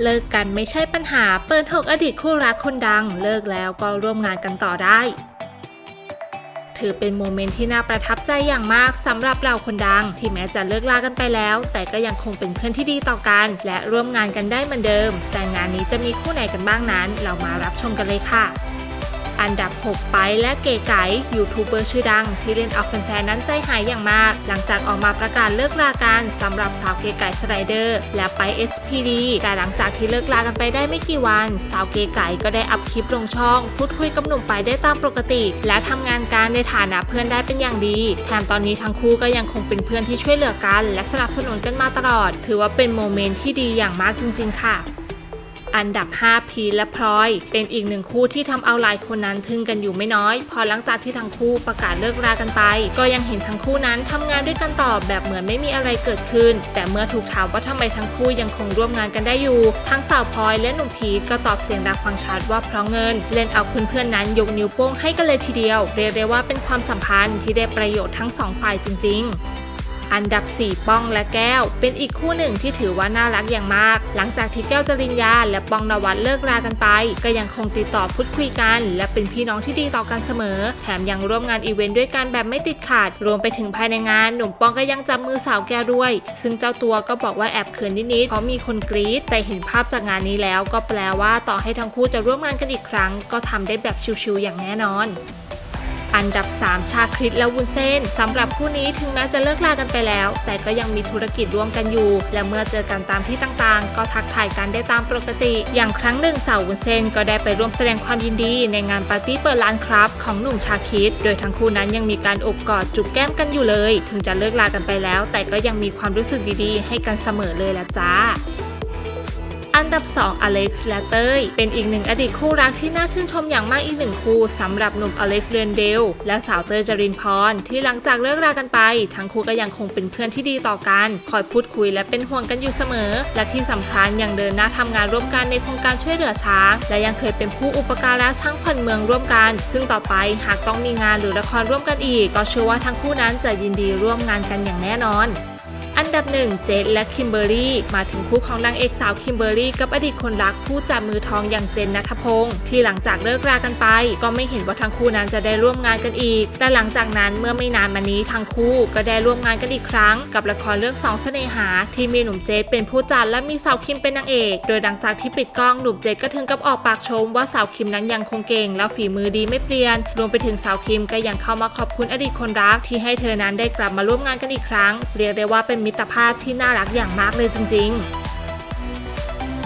เลิกกันไม่ใช่ปัญหา เปิดหกอดีตคู่รักคนดัง เลิกแล้วก็ร่วมงานกันต่อได้ ถือเป็นโมเมนต์ที่น่าประทับใจอย่างมากสำหรับเราคนดัง ที่แม้จะเลิกลากันไปแล้ว แต่ก็ยังคงเป็นเพื่อนที่ดีต่อกัน และร่วมงานกันได้เหมือนเดิม แต่งานนี้จะมีคู่ไหนกันบ้างนั้น เรามารับชมกันเลยค่ะ อันดับ 6 ไปและเก๋ไก๋ยูทูบเบอร์ชื่อดัง ที่เล่นเอาแฟนๆนั้นใจหายอย่างมาก หลังจากออกมาประกาศเลิกลากันสำหรับสาวเก๋ไก๋สไลเดอร์และไป SPD แต่หลังจากที่เลิกลากันไปได้ไม่กี่วัน สาวเก๋ไก๋ก็ได้อัพคลิปลงช่อง พูดคุยกับหนุ่มไปได้ตามปกติ และทำงานการในฐานะเพื่อนได้เป็นอย่างดี แถมตอนนี้ทั้งคู่ก็ยังคงเป็นเพื่อนที่ช่วยเหลือกัน และสนับสนุนกันมาตลอด ถือว่าเป็นโมเมนต์ที่ดีอย่างมากจริง ๆ ค่ะ อันดับ 5 พีและพลอย เป็นอีกหนึ่งคู่ที่ทำเอาหลายคนนั้นทึ่งกันอยู่ไม่น้อย พอหลังจากที่ทั้งคู่ประกาศเลิกรากันไป ก็ยังเห็นทั้งคู่นั้นทำงานด้วยกันต่อแบบเหมือนไม่มีอะไรเกิดขึ้น แต่เมื่อถูกถามว่าทำไมทั้งคู่ยังคงร่วมงานกันได้อยู่ ทั้งสาวพลอยและหนุ่มพีก็ตอบเสียงดังฟังชัดว่าเพราะเงิน เล่นเอาเพื่อนๆนั้นยกนิ้วโป้งให้กันเลยทีเดียว เรียกได้ว่าเป็นความสัมพันธ์ที่ได้ประโยชน์ทั้งสองฝ่ายจริง ๆ อันดับ 4 ป้องและแก้ว เป็นอีกคู่หนึ่งที่ถือว่าน่ารักอย่างมาก หลังจากที่แก้วจริญญาและป้องนวัดเลิกรากันไป ก็ยังคงติดต่อพูดคุยกัน และเป็นพี่น้องที่ดีต่อกันเสมอ แถมยังร่วมงานอีเวนต์ด้วยกันแบบไม่ติดขาด รวมไปถึงภายในงาน หนุ่มป้องก็ยังจับมือสาวแก้วด้วย ซึ่งเจ้าตัวก็บอกว่าแอบเขินนิดๆเพราะมีคนกรี๊ดแต่เห็นภาพจากงานนี้แล้ว ก็แปลว่าต่อให้ทั้งคู่จะร่วมงานกันอีกครั้ง ก็ทำได้แบบชิวๆอย่างแน่นอน อันดับ 3 ชาคริตและวุ้นเส้นสำหรับคู่นี้ถึงแม้จะเลิกลากันไปแล้ว แต่ก็ยังมีธุรกิจร่วมกันอยู่ และเมื่อเจอกันตามที่ต่างๆ ก็ทักทายกันได้ตามปกติ อย่างครั้งหนึ่งสาววุ้นเส้นก็ได้ไปร่วมแสดงความยินดีในงานปาร์ตี้เปิดร้านครับ ของหนุ่มชาคริตโดยทั้งคู่นั้นยังมีการอบกอดจุบแก้มกันอยู่เลย ถึงจะเลิกลากันไปแล้ว แต่ก็ยังมีความรู้สึกดีๆ ให้กันเสมอเลยละจ้า อันดับ 2 อเล็กซ์และเต้ย เป็นอีกหนึ่งอดีตคู่รักที่น่าชื่นชมอย่างมากอีกหนึ่งคู่สำหรับหนุ่มอเล็กซ์เรนเดล และสาวเต้ยจรินพร ที่หลังจากเลิกรากันไป ทั้งคู่ก็ยังคงเป็นเพื่อนที่ดีต่อกัน คอยพูดคุยและเป็นห่วงกันอยู่เสมอ และที่สำคัญยังเดินหน้าทำงานร่วมกันในโครงการช่วยเหลือช้าง และยังเคยเป็นผู้อุปการะช้างพันเมืองร่วมกัน ซึ่งต่อไปหากต้องมีงานหรือละครร่วมกันอีก ก็เชื่อว่าทั้งคู่นั้นจะยินดีร่วมงานกันอย่างแน่นอน ดับหนึ่งเจดและคิมเบอรี่มาถึงคู่ของนางเอกสาวคิมเบอรี่กับอดีตคนรักผู้จับมือทองอย่างเจนนัทพงศ์ที่หลังจากเลิกรากันไป ก็ไม่เห็นว่าทั้งคู่นั้นจะได้ร่วมงานกันอีก แต่หลังจากนั้นเมื่อไม่นานมานี้ทั้งคู่ก็ได้ร่วมงานกันอีกครั้ง กับละครเรื่องสองเสน่หา ที่มีหนุ่มเจดเป็นผู้จัดและมีสาวคิมเป็นนางเอก โดยหลังจากที่ปิดกล้องหนุ่มเจดก็ถึงกับออกปากชม ว่าสาวคิมนั้นยังคงเก่ง และฝีมือดีไม่เปลี่ยน รวมไปถึงสาวคิมก็ยังเข้ามาขอบคุณอดีตคนรักที่ให้เธอนั้นได้กลับมาร่วมงานกันอีกครั้ง เรียกได้ว่าเป็นมิตรภาพที่น่ารักอย่างมากเลยจริง ๆ